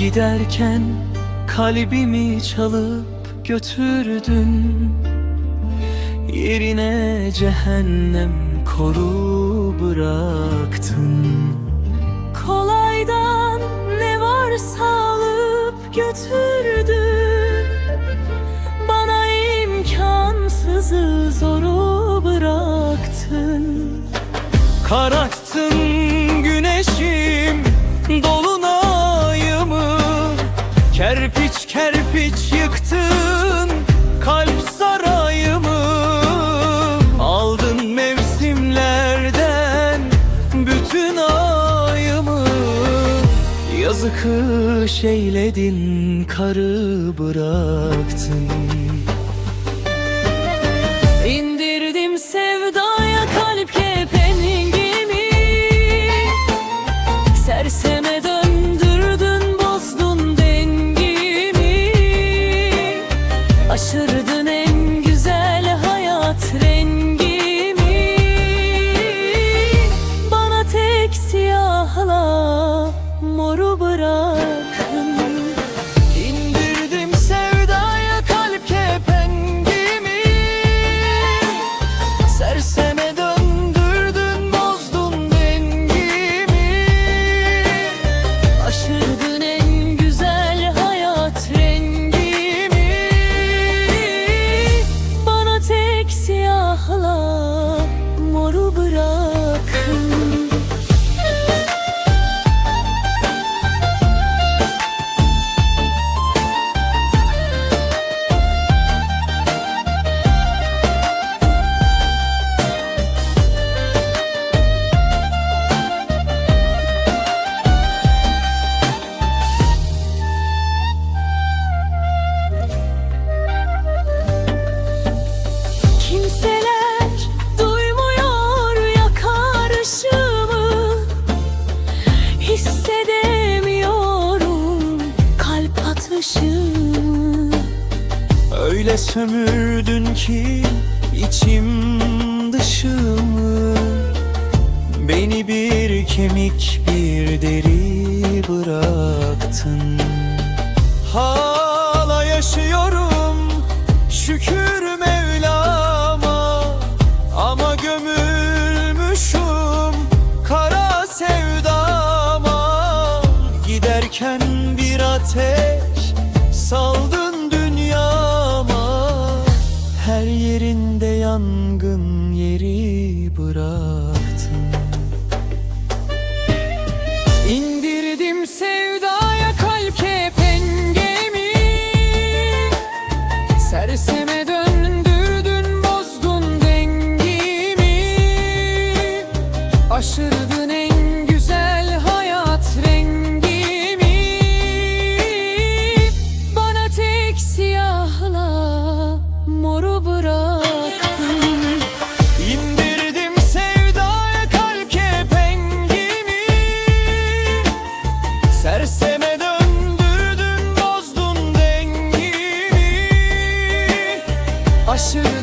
Giderken kalbimi çalıp götürdün. Yerine cehennem koru bıraktın. Kolaydan ne varsa alıp götürdün. Bana imkansızı zoru bıraktın. Kararttın kerpiç yıktın kalp sarayımı? Aldın mevsimlerden bütün ayımı. Yazı kış eyledin karı bıraktın kalp atışımı Öyle sömürdün ki içim dışımı. Beni bir kemik bir deri bıraktın. Hala yaşıyorum yan should